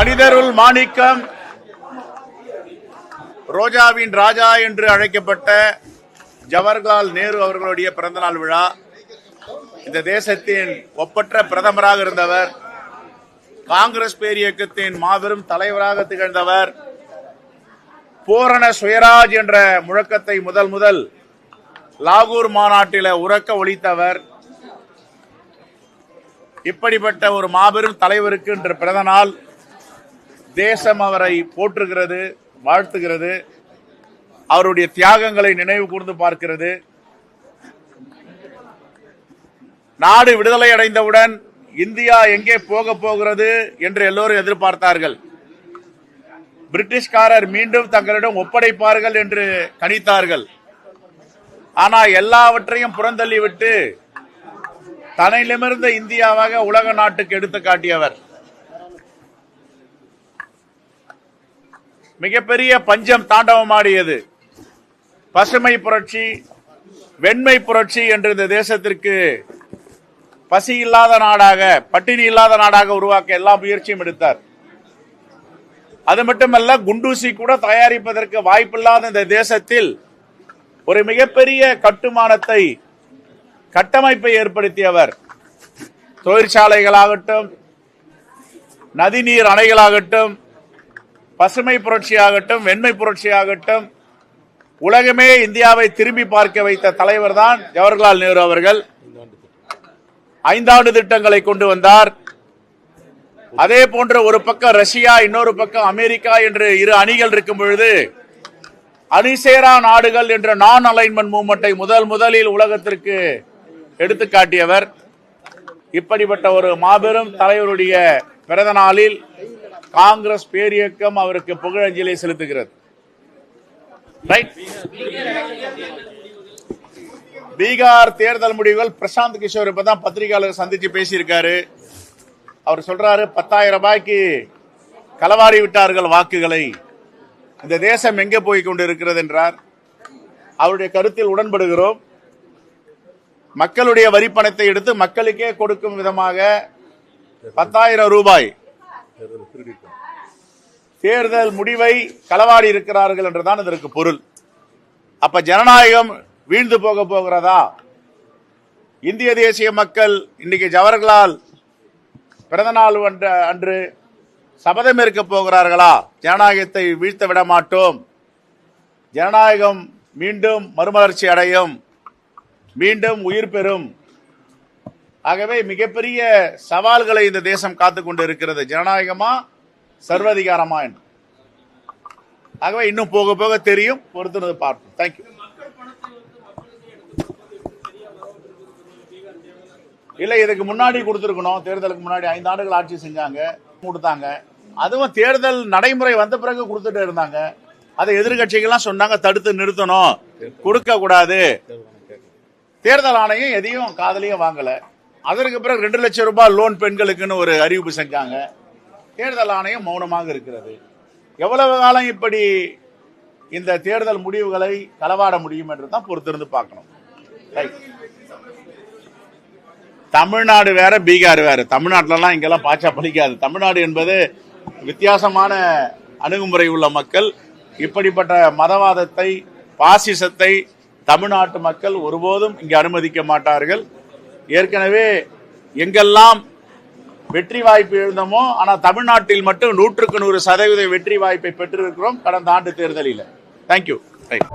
மனிதருள் மாணிக்கம் ரோஜாவின் ராஜா என்று அழைக்கப்பட்ட ஜவஹர்லால் நேரு அவர்களுடைய பிறந்தநாள் விழா. இந்த தேசத்தின் ஒப்பற்ற பிரதமராக இருந்தவர் காங்கிரஸ் பேரியக்கத்தின் மாபெரும் தலைவராக திகழ்ந்தவர் பூரண சுயராஜ் என்ற முழக்கத்தை முதல் முதல் லாகூர் மாநாட்டில் உறக்க ஒழித்தவர். இப்படிப்பட்ட ஒரு மாபெரும் தலைவருக்கு இன்று பிறந்த நாள் தேசம் அவரை போற்றுகிறது வாழ்த்துகிறது அவருடைய தியாகங்களை நினைவு கூர்ந்து பார்க்கிறது. நாடு விடுதலை அடைந்தவுடன் இந்தியா எங்கே போக போகிறது என்று எல்லோரும் எதிர்பார்த்தார்கள். பிரிட்டிஷ்காரர் மீண்டும் தங்களிடம் ஒப்படைப்பார்கள் என்று கணித்தார்கள். ஆனா எல்லாவற்றையும் புறந்தள்ளிவிட்டு தன்னிடமிருந்த இந்தியாவாக உலக நாட்டுக்கு எடுத்து காட்டியவர். மிகப்பெரிய பஞ்சம் தாண்டவமாடியது. பசுமை புரட்சி வெண்மை புரட்சி என்று இந்த தேசத்திற்கு பசி இல்லாத நாடாக பட்டினி இல்லாத நாடாக உருவாக்க எல்லா முயற்சியும் எடுத்தார். அது மட்டுமல்ல குண்டூசி கூட தயாரிப்பதற்கு வாய்ப்பில்லாத இந்த தேசத்தில் ஒரு மிகப்பெரிய கட்டுமானத்தை கட்டமைப்பை ஏற்படுத்தியவர். தொழிற்சாலைகளாகட்டும் நதிநீர் அணைகளாகட்டும் பசுமை புரட்சியாகட்டும் வெண்மை புரட்சியாகட்டும் உலகமே இந்தியாவை திரும்பி பார்க்க வைத்த தலைவர் தான் ஜவஹர்லால் நேரு அவர்கள். ஐந்தாண்டு திட்டங்களை கொண்டு வந்தார். அதே போன்ற ஒரு பக்கம் ரஷ்யா இன்னொரு பக்கம் அமெரிக்கா என்று இரு அணிகள் இருக்கும் பொழுது அணிசேரா நாடுகள் என்ற நான் அலைன்மெண்ட் மூவ்மெண்டை முதல் முதலில் உலகத்திற்கு எடுத்துக்காட்டியவர். இப்படிப்பட்ட ஒரு மாபெரும் தலைவருடைய பிறந்த நாளில் காங்கிரஸ் பேரியக்கம் அவருக்கு புகழஞ்சலி செலுத்துகிறது. ரைட் பீகார் தேர்தல் முடிவுகள் பிரசாந்த் கிஷோர் இப்பதான் பத்திரிகையாளர் சந்திச்சு பேசியிருக்காரு. அவர் சொல்றாரு பத்தாயிரம் ரூபாய்க்கு களவாடி விட்டார்கள் வாக்குகளை. இந்த தேசம் எங்கே போய் கொண்டு இருக்கிறது என்றார். அவருடைய கருத்தில் உடன்படுகிறோம். மக்களுடைய வரிப்பணத்தை எடுத்து மக்களுக்கே கொடுக்கும் விதமாக பத்தாயிரம் ரூபாய் தேர்தல் முடிவை களவாடி இருக்கிறார்கள் என்றுதான் இதற்கு பொருள். அப்ப ஜனநாயகம் வீழ்ந்து போக போகிறதா? இந்திய தேசிய மக்கள் இன்னைக்கு ஜவஹர்லால் பிறந்த நாள் அன்று அன்று சபதம் இருக்க போகிறார்களா? ஜனநாயகத்தை வீழ்த்த விட மாட்டோம். ஜனநாயகம் மீண்டும் மறுமலர்ச்சி அடையும். மீண்டும் உயிர் பெறும். ஆகவே மிகப்பெரிய சவால்களை இந்த தேசம் காத்துக்கொண்டு இருக்கிறது ஜனநாயகமா? சர்வதிகாரமா என்று ஆகவே இன்னும் போக போக தெரியும். பொறுத்துனது பார்ப்போம். தேங்க்யூ இல்லை இதுக்கு முன்னாடி கொடுத்துருக்கணும். தேர்தலுக்கு முன்னாடி ஐந்து ஆண்டுகள் ஆட்சி செஞ்சாங்க கொடுத்தாங்க. அதுவும் தேர்தல் நடைமுறை வந்த பிறகு கொடுத்துட்டு இருந்தாங்க. அதை எதிர்கட்சிகள்லாம் சொன்னாங்க தடுத்து நிறுத்தணும். கொடுக்க கூடாது தேர்தல் ஆணையம் எதையும் காதலையும் வாங்கலை. அதற்கு பிறகு ரெண்டு லட்சம் ரூபாய் லோன் பெண்களுக்குன்னு ஒரு அறிவிப்பு செஞ்சாங்க. தேர்தல் ஆணையம் மௌனமாக இருக்கிறது. எவ்வளவு காலம் இப்படி இந்த தேர்தல் முடிவுகளை களவாட முடியும் என்று தான் பொறுத்திருந்து பார்க்கணும். தமிழ்நாடு வேற பீகார் வேற. தமிழ்நாட்டிலலாம் இங்கெல்லாம் பாச்சா பலிக்காது. தமிழ்நாடு என்பது வித்தியாசமான அணுகுமுறை உள்ள மக்கள். இப்படிப்பட்ட மதவாதத்தை பாசிசத்தை தமிழ்நாட்டு மக்கள் ஒருபோதும் இங்கே அனுமதிக்க மாட்டார்கள். ஏற்கனவே எங்கெல்லாம் வெற்றி வாய்ப்பு எழுந்தமோ ஆனால் தமிழ்நாட்டில் மட்டும் நூற்றுக்கு நூறு சதவீத வெற்றி வாய்ப்பை பெற்றிருக்கிறோம் கடந்த ஆண்டு தேர்தலில். Thank you right